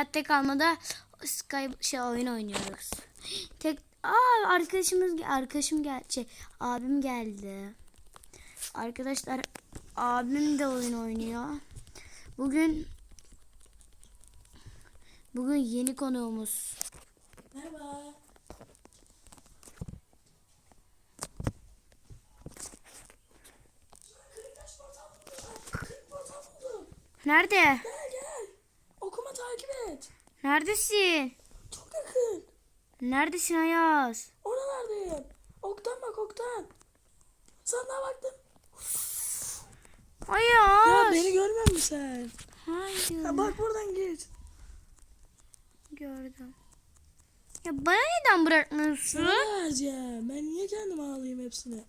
Hayatta kalmada Sky şey oyun oynuyoruz. Tek Aa arkadaşımız arkadaşım gel şey abim geldi. Arkadaşlar abim de oyun oynuyor. Bugün bugün yeni konuğumuz. Merhaba. Nerede? Gel. Okuma takip et. Neredesin? Çok yakın. Neredesin Ayaz? Oralardayım. Oktan bak oktan. Sana baktım. Ya Ayaz. beni görmüyor musun sen? Hayır. Ya bak buradan git. Gördüm. Ya bana neden bırakmıyorsun? Sana vereceğim. Ben niye kendim alayım hepsini?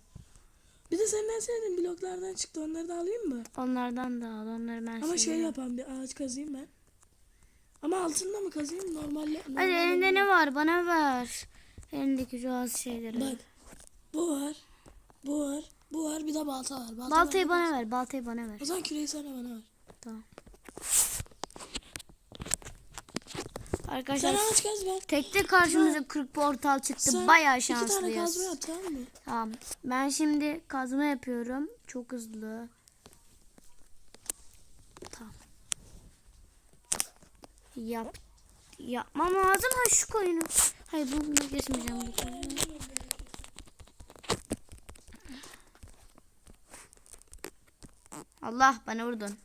Bir de senin en sevdiğin bloklardan çıktı. Onları da alayım mı? Onlardan da al. Onları ben Ama şey yapan bir ağaç kazayım ben. Ama altında mı kazayım? Normalde. Hadi normalde elinde ne var? Bana ver. Elindeki şu az şeyleri. Bak. Bu var. Bu var. Bu var. Bir de balta var. Balta Baltayı bende bana ver. Baltayı bana ver. O zaman küreği sana bana ver. Tamam. Sen Arkadaşlar ağaç kaz ben. tekte karşımıza 40 portal çıktı. Sen Bayağı iki tane kazma şanslıyız. yap tamam mı? Tamam. Ben şimdi kazma yapıyorum. Çok hızlı. Tamam. Yap. Yapmam lazım. Ha şu koyunu. Hayır bunu geçmeyeceğim. Bu. Allah bana vurdun.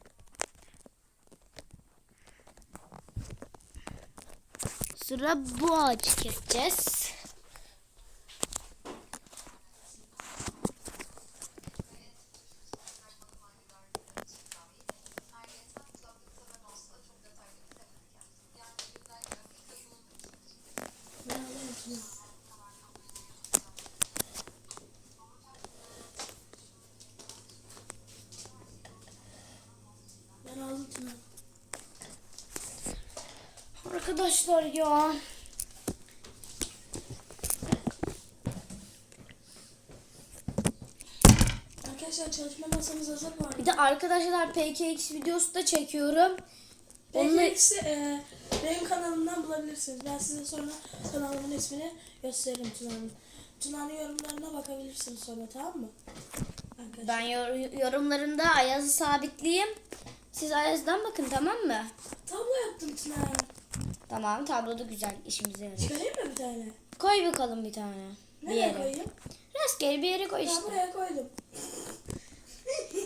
Sıra bu ağacı keseceğiz. Ben alayım şunu. Ben aldım Tuna. Arkadaşlar ya. Arkadaşlar çalışma masamız hazır bu arada. Bir de arkadaşlar PKX videosu da çekiyorum. Peki e, benim kanalımdan bulabilirsiniz. Ben size sonra kanalımın ismini gösteririm Tuna'nın. Tuna'nın yorumlarına bakabilirsiniz sonra tamam mı? Arkadaşlar. Ben yor- yorumlarında Ayaz'ı sabitleyeyim. Siz Ayaz'dan bakın tamam mı? Tablo yaptım Tuna. Tamam tabloda güzel işimize yarar. Çıkarayım mı bir tane? Koy bakalım bir tane. Bir Nereye yere. koyayım? Rastgele bir yere koy Ben işte. buraya koydum.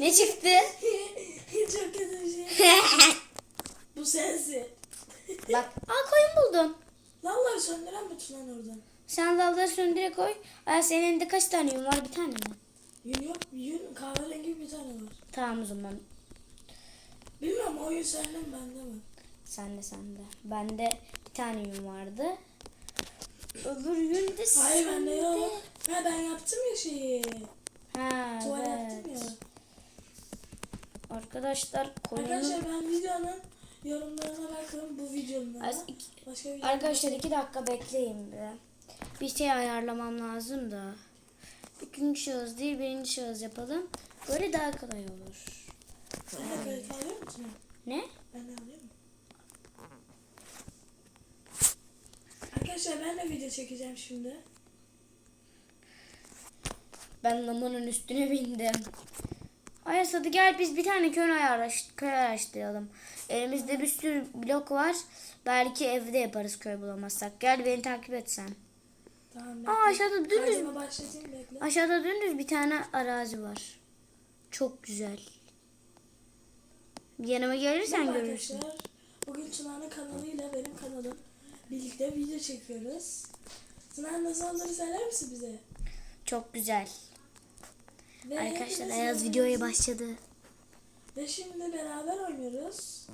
Ne çıktı? Çok kötü bir şey. Bu sensin. Bak. Aa koyun buldum. Lavları söndüren mi Tunan oradan? Sen lavları söndüre koy. Ayaz senin elinde kaç tane yün var? Bir tane mi? Yün yok. Yün kahverengi bir tane var. Tamam o zaman. Bilmiyorum o yün sende mi bende mi? Sende sende. Bende bir tane yün vardı. Öbür yün de Hayır bende sende. yok. Ha ben yaptım ya şeyi. Ha Tuval evet. yaptım ya. Arkadaşlar koyunun... Arkadaşlar ben videonun yorumlarına bakın bu videonun. Az iki- Başka video. Arkadaşlar iki dakika bekleyin be. Bir şey ayarlamam lazım da. İkinci şahıs değil birinci şahıs yapalım. Böyle daha kolay olur. Sen de kayıt alıyor musun? Ne? Ben de alayım Arkadaşlar ben de video çekeceğim şimdi. Ben lamanın üstüne bindim. Ayas hadi gel biz bir tane köy, ayarlaş, köy araştıralım. Elimizde bir sürü blok var. Belki evde yaparız köy bulamazsak. Gel beni takip et sen. Tamam Aa aşağıda dümdüz, aşağıda dümdüz bir tane arazi var. Çok güzel. Yanıma gelirsen görürsün. arkadaşlar. Bugün Tuna'nın kanalıyla benim kanalım birlikte video çekiyoruz. Tuna nasıl olduğunu söyler misin bize? Çok güzel. Ve Arkadaşlar Ayaz videoya başladı. Ve şimdi beraber oynuyoruz.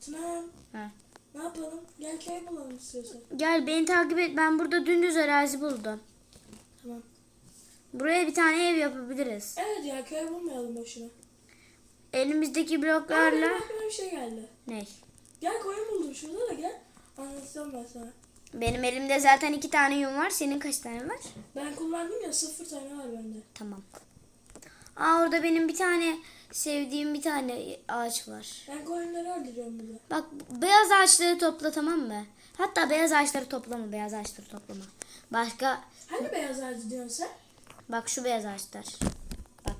Tuna Ha. ne yapalım? Gel köy bulalım istiyorsan. Gel beni takip et. Ben burada dümdüz arazi buldum. Tamam. Buraya bir tane ev yapabiliriz. Evet ya köy bulmayalım boşuna. Elimizdeki Aa, bloklarla... benim aklıma bir şey geldi. Ne? Gel koyun buldum şurada da gel. Anlatacağım ben sana. Benim elimde zaten iki tane yün var. Senin kaç tane var? Ben kullandım ya sıfır tane var bende. Tamam. Aa orada benim bir tane sevdiğim bir tane ağaç var. Ben koyunları öldürüyorum burada. Bak beyaz ağaçları topla tamam mı? Hatta beyaz ağaçları toplama, beyaz ağaçları toplama. Başka Hangi beyaz ağacı diyorsun sen? bak şu beyaz ağaçlar. Bak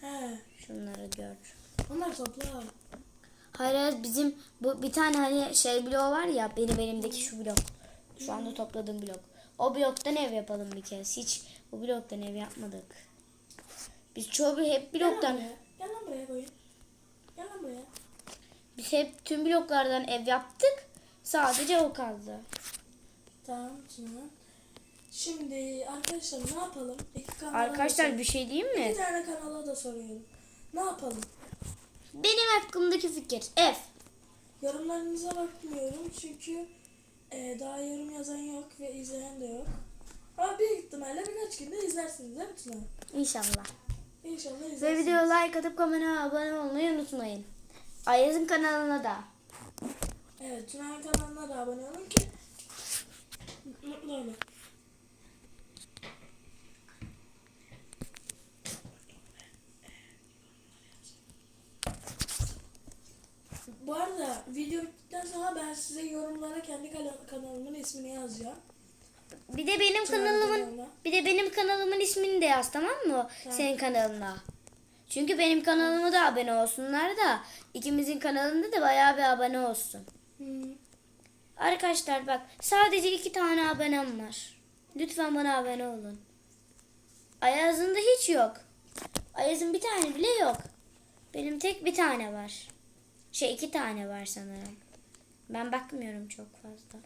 He. şunları gör. Onlar topla. Hayır hayır bizim bu bir tane hani şey bloğu var ya benim elimdeki şu blok. Şu anda topladığım blok. O bloktan ev yapalım bir kez. Hiç bu bloktan ev yapmadık. Biz çoğu hep Gel lan bloktan buraya. Gel lan buraya koyun. Gel lan buraya. biz hep tüm bloklardan ev yaptık. Sadece o kaldı. Tamam Tuna. Şimdi arkadaşlar ne yapalım? İki kanala Arkadaşlar da bir şey diyeyim mi? İki tane kanala da soruyorum. Ne yapalım? Benim hakkımdaki fikir ev. Yorumlarınıza bakmıyorum çünkü e, daha yorum yazan yok ve izleyen de yok. Ama büyük ihtimalle birkaç günde izlersiniz değil mi Tuna? İnşallah. İnşallah izlersiniz. Ve videoya like atıp kanala abone olmayı unutmayın. Ayaz'ın kanalına da. Evet Tuna'nın kanalına da abone olun ki mutlu olun. Bu arada video bittikten sonra ben size yorumlara kendi kana- kanalımın ismini yazacağım. Bir de benim Tuna'nın kanalımın kanalına. bir de benim kanalımın ismini de yaz tamam mı? Senin kanalına. Çünkü benim kanalıma da abone olsunlar da ikimizin kanalında da bayağı bir abone olsun. Hmm. Arkadaşlar bak sadece iki tane abonem var. Lütfen bana abone olun. Ayaz'ın da hiç yok. Ayaz'ın bir tane bile yok. Benim tek bir tane var. Şey iki tane var sanırım. Ben bakmıyorum çok fazla.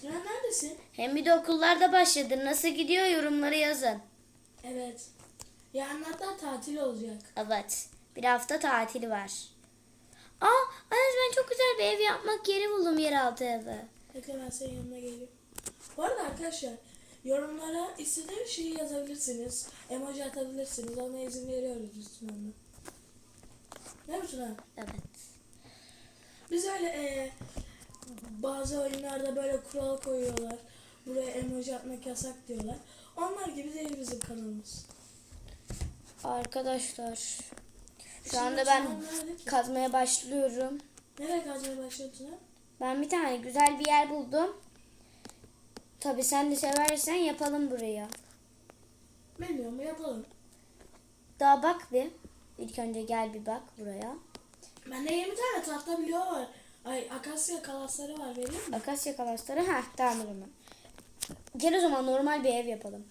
Tuna neredesin? Hem bir de okullarda başladı. Nasıl gidiyor yorumları yazın. Evet. Yarın hatta tatil olacak. Evet. Bir hafta tatili var. Aa, Ayaz ben çok güzel bir ev yapmak yeri buldum yeraltı evi. Bekle ben senin yanına geleyim. Bu arada arkadaşlar yorumlara istediğiniz şeyi yazabilirsiniz. Emoji atabilirsiniz. Ona izin veriyoruz biz Ne mi Tuna? Evet. Biz öyle e, bazı oyunlarda böyle kural koyuyorlar. Buraya emoji atmak yasak diyorlar. Onlar gibi değil bizim kanalımız. Arkadaşlar. Şu anda ben kazmaya başlıyorum. Nereye kazmaya başladın Tuna? Ben bir tane güzel bir yer buldum. Tabi sen de seversen yapalım buraya. Bilmiyorum yapalım. Daha bak bir. İlk önce gel bir bak buraya. Bende 20 tane tahta bloğu var. Ay akasya kalasları var mi? Akasya kalasları. Ha tamam o zaman. Gel o zaman normal bir ev yapalım.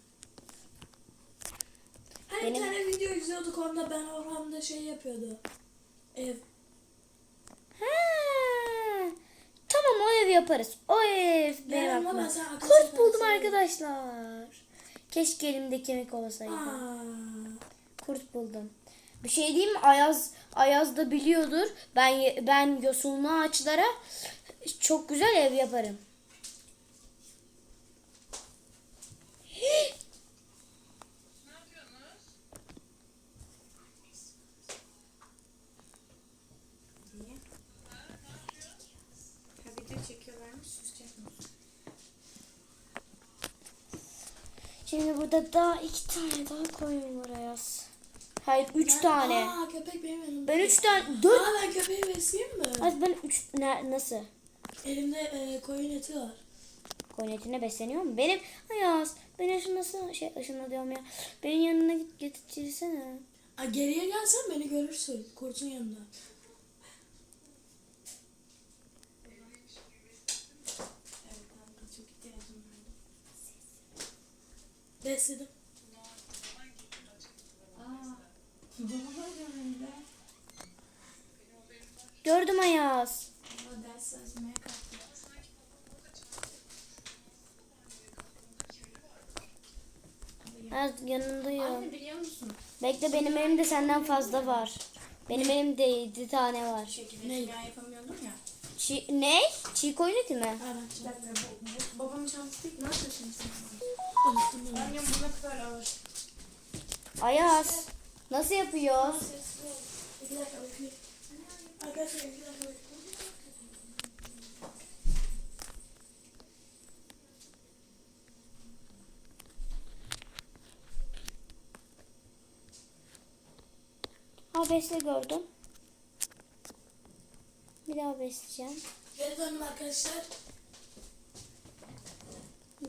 Hani Benim- bir tane video izliyorduk onda ben Orhan'da şey yapıyordu. Ev. Ha. Tamam o ev yaparız. O ev benim aklıma. ben akasya Kurt buldum arkadaşlar. Keşke elimde kemik olsaydı. Aa. Kurt buldum. Bir şey diyeyim mi? Ayaz Ayaz da biliyordur. Ben ben yosunlu ağaçlara çok güzel ev yaparım. Şimdi burada daha iki tane daha var Ayaz. Hayır üç Ben- tane. Aa köpek benim yanımda. Ben üç tane dört. Aa ben köpeği besleyeyim mi? Ayaz ben üç ne, nasıl? Elimde e, koyun eti var. Koyun etine besleniyor mu? Benim Ayaz beni ışınlasana şey ışınla diyorum ya. Benim yanına git getirsene. Aa, geriye gelsen beni görürsün. Kurtun yanında. Besledim. Gördüm Ayaz. Ayaz yanındayım. Anne biliyor musun? Bekle benim elimde senden fazla var. Benim elimde 7 tane var. Şekilde Ne? yapamıyordum ya. Çiğ, ne? Çiğ koyun eti mi? Bu babamın çantası değil. Ne yapıyorsun sen? Annem bu ne kadar ağır. Ayaz. Nasıl yapıyoruz? ABS'de gördüm. Bir daha besleyeceğim. Geri dönün arkadaşlar.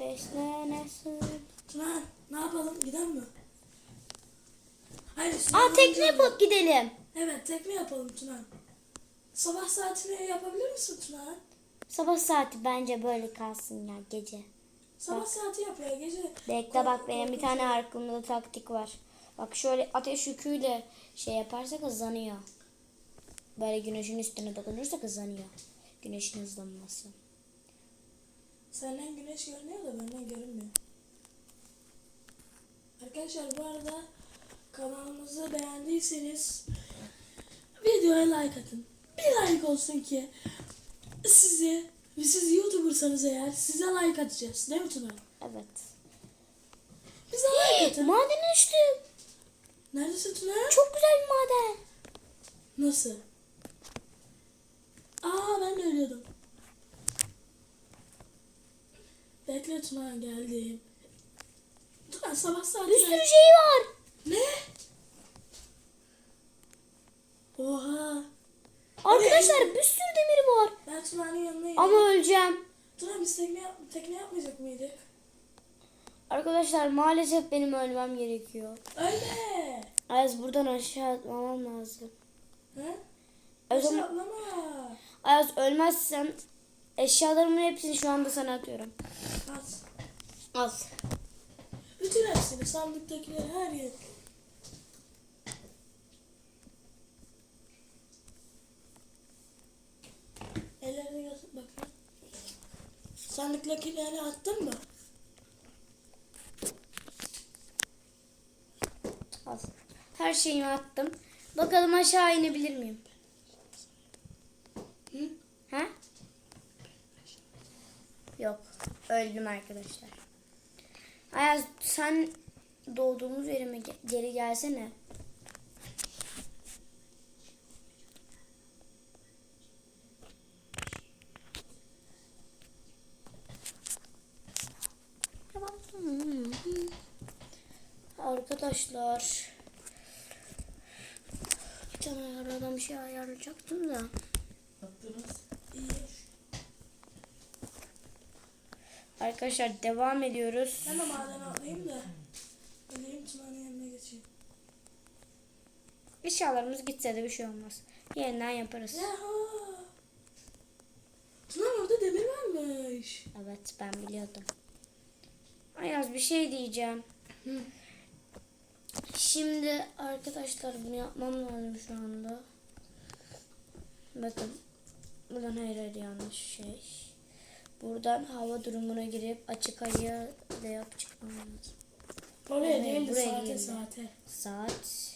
Besle nasıl? Tuna ne yapalım gidelim mi? Hayır. Aa tekne yapıp gidelim. Evet tekne yapalım Tuna. Sabah saatini yapabilir misin Tuna? Sabah saati bence böyle kalsın ya gece. Sabah saati yap ya gece. Bekle bak benim bir tane aklımda taktik var. Bak şöyle ateş yüküyle şey yaparsak hızlanıyor. Böyle güneşin üstüne dokunursak hızlanıyor. Güneşin hızlanması. Senden güneş görünüyor da benden görünmüyor. Arkadaşlar bu arada kanalımızı beğendiyseniz videoya like atın. Bir like olsun ki sizi siz YouTuber'sanız eğer size like atacağız. Değil mi Tuna? Evet. Bize like atın. Maden düştüm. Neredesin Tuna? Çok güzel bir maden. Nasıl? Aa ben de ölüyordum. Bekle Tuna geldim. Tuna sabah saati Bir sürü şey var. Ne? Oha. Arkadaşlar bir sürü demir var. Ben Tuna'nın yanına Ama gidiyorum. öleceğim. Tuna biz tekne, yap- tekne yapmayacak mıydık? Arkadaşlar maalesef benim ölmem gerekiyor. Öyle. Ayaz buradan aşağı atmamam lazım. He? O zaman- Aşağı atlama. Ayaz ölmezsem eşyalarımın hepsini şu anda sana atıyorum. At. Al. Bütün hepsini sandıktakileri her yer. Ellerini göz bakayım. Sandıktakileri attın mı? Al. Her şeyimi attım. Bakalım aşağı inebilir miyim? Hı? Ha? Yok. Öldüm arkadaşlar. Ayaz sen doğduğumuz yerime ge- geri gelsene. Arkadaşlar bir tane aradan bir şey ayarlayacaktım da. İyi. Arkadaşlar devam ediyoruz. Ben de maden atlayayım da. Öleyim Tuna'nın yanına geçeyim. Eşyalarımız gitse de bir şey olmaz. Yeniden yaparız. Yahu. Tuna orada demir varmış. Evet ben biliyordum. Ayaz bir şey diyeceğim. Hı. Şimdi arkadaşlar bunu yapmam lazım şu anda. Bakın. Buradan hayır hayır yanlış şey. Buradan hava durumuna girip açık ayı da yap çıkmam lazım. Oraya Evet, değil de saate girdi. saate. Saat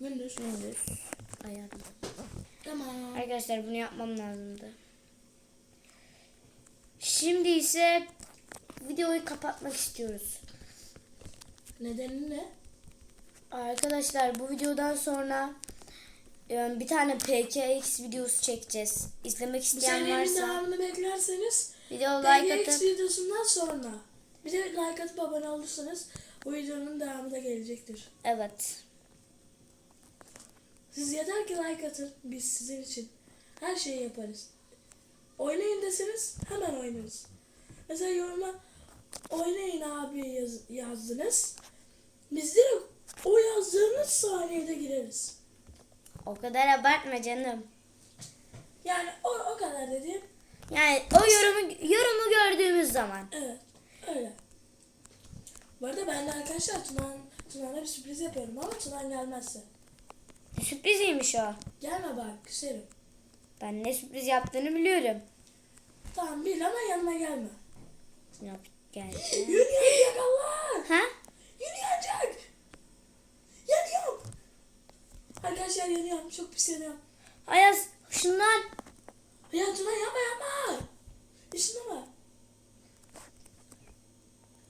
Gündüz. gündüz ayarlı. Tamam. Arkadaşlar bunu yapmam lazımdı. Şimdi ise videoyu kapatmak istiyoruz. Nedeni ne? Arkadaşlar bu videodan sonra e, bir tane PKX videosu çekeceğiz. İzlemek Bu isteyen varsa devamını beklerseniz video like PGX atıp videosundan sonra bir de like atıp abone olursanız o videonun devamı da gelecektir. evet. Siz yeter ki like atın biz sizin için her şeyi yaparız. Oynayın deseniz hemen oynarız. Mesela yoruma oynayın abi yaz- yazdınız. Biz direkt O kadar abartma canım. Yani o, o kadar dediğim Yani o yorumu yorumu gördüğümüz zaman. evet öyle. Bu arada ben de arkadaşlar Tunan, Tuna'na bir sürpriz yapıyorum ama Tunan gelmezse. Sürpriziymiş o. Gelme bak küserim. Ben ne sürpriz yaptığını biliyorum. Tamam bil ama yanına gelme. Yap gel. Yün yanacak Allah! Ha? Yün yanacak! Yanıyorum! Arkadaşlar yanıyorum. Çok pis yanıyorum. Ayaz şundan. Ya Tuna yapma yapma! Işınlama.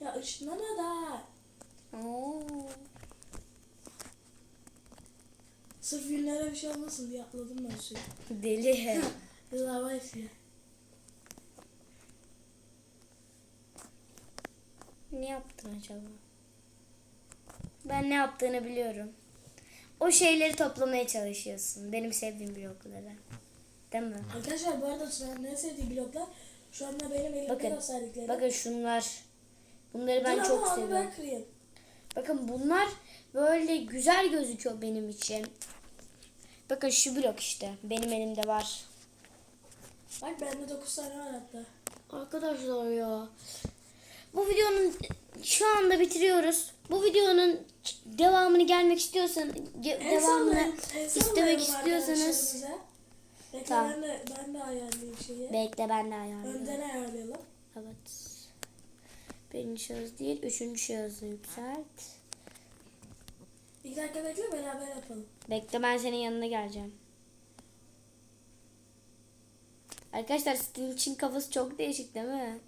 Ya ışınlama da. Oo. Sırf yünlere bir şey olmasın diye atladım ben suyu. Deli. Lava esiyor. Ne yaptın acaba? Ben ne yaptığını biliyorum. O şeyleri toplamaya çalışıyorsun. Benim sevdiğim blokları. Değil mi? Arkadaşlar bu arada Tuna'nın en sevdiği bloklar şu anda benim elimde Bakın. gösterdiklerim. Bakın şunlar. Bunları ben Dur çok seviyorum. ben kırayım. Bakın bunlar böyle güzel gözüküyor benim için. Bakın şu blok işte. Benim elimde var. Bak bende 9 tane var hatta. Arkadaşlar ya. Bu videonun şu anda bitiriyoruz. Bu videonun devamını gelmek istiyorsan ge- El devamını el istemek istiyorsanız. Bekle Tamam. ben de, ben de ayarlayayım şeyi. bekle ben de ayarlayayım. Önden ayarlayalım. Evet. Birinci şahıs değil, üçüncü şahısı yükselt. İki dakika bekle beraber yapalım. Bekle ben senin yanına geleceğim. Arkadaşlar Steam için kafası çok değişik değil mi?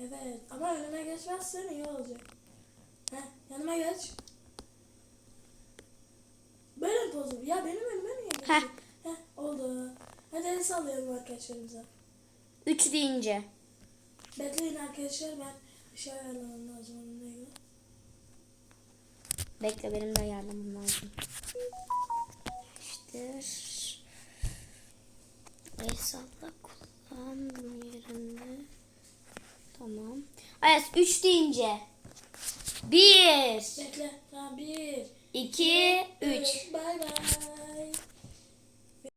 Evet ama önüme geçmezsen iyi olacak. Heh, yanıma geç. Böyle pozum. Ya benim önüme niye geçiyor? Heh. Heh, oldu. Hadi el sallayalım arkadaşlarımıza. Üç deyince. Bekleyin arkadaşlar ben bir şey ayarlamam lazım onunla ilgili. Bekle benim de ayarlamam lazım. İşte el salla kullan yerine. Tamam. Ayas 3 deyince. 1 Bekle. Tamam bir. 2 3 Bay bay.